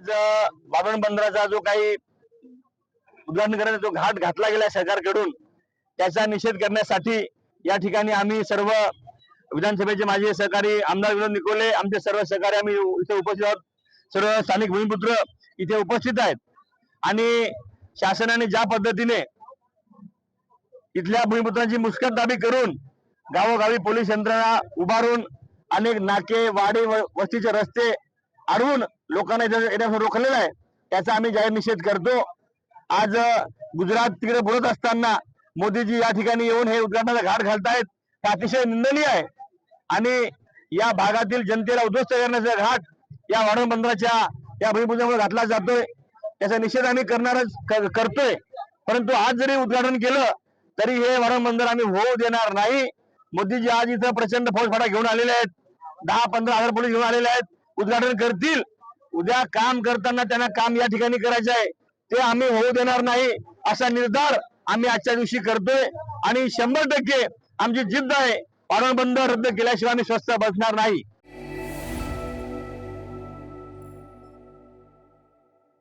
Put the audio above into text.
आज वाढवण बंदराचा जो काही उद्घाटन करण्याचा जो घाट घातला गेला सरकारकडून त्याचा निषेध करण्यासाठी या ठिकाणी आम्ही सर्व विधानसभेचे माझे सहकारी आमदार विनोद निकोले आमचे सर्व सहकारी आम्ही इथे उपस्थित आहोत. सर्व स्थानिक भूमिपुत्र इथे उपस्थित आहेत. आणि शासनाने ज्या पद्धतीने इथल्या भूमिपुत्रांची मुस्कटदाबी करून गावोगावी पोलीस यंत्रणा उभारून अनेक नाके वाडे व वस्तीचे रस्ते अडवून लोकांना येण्यापासून रोखलेलं आहे. त्याचा आम्ही जाहीर निषेध करतो. आज गुजरात तिकडे बोलत असताना मोदीजी या ठिकाणी येऊन हे उद्घाटनाचा घाट घालतायत. हे अतिशय निंदनीय आहे. आणि या भागातील जनतेला उद्ध्वस्त करण्याचा घाट या वाढवण बंदराच्या या भूमिपुत्रामुळे घातला जातोय. त्याचा निषेध आम्ही करणारच करतोय. परंतु आज जरी उद्घाटन केलं तरी हे वाढवण बंदर आम्ही होऊ देणार नाही. मोदीजी आज इथं प्रचंड फौजफाटा घेऊन आलेले आहेत. दहा पंधरा हजार पोलीस घेऊन आलेले आहेत. उद्घाटन करतील. उद्या काम करताना त्यांना काम या ठिकाणी करायचं आहे. ते आम्ही होऊ देणार नाही असा निर्धार आम्ही आजच्या दिवशी करतोय. आणि शंभर टक्के आमची जिद्द आहे. पारण बंद रद्द केल्याशिवाय आम्ही स्वस्त बसणार नाही.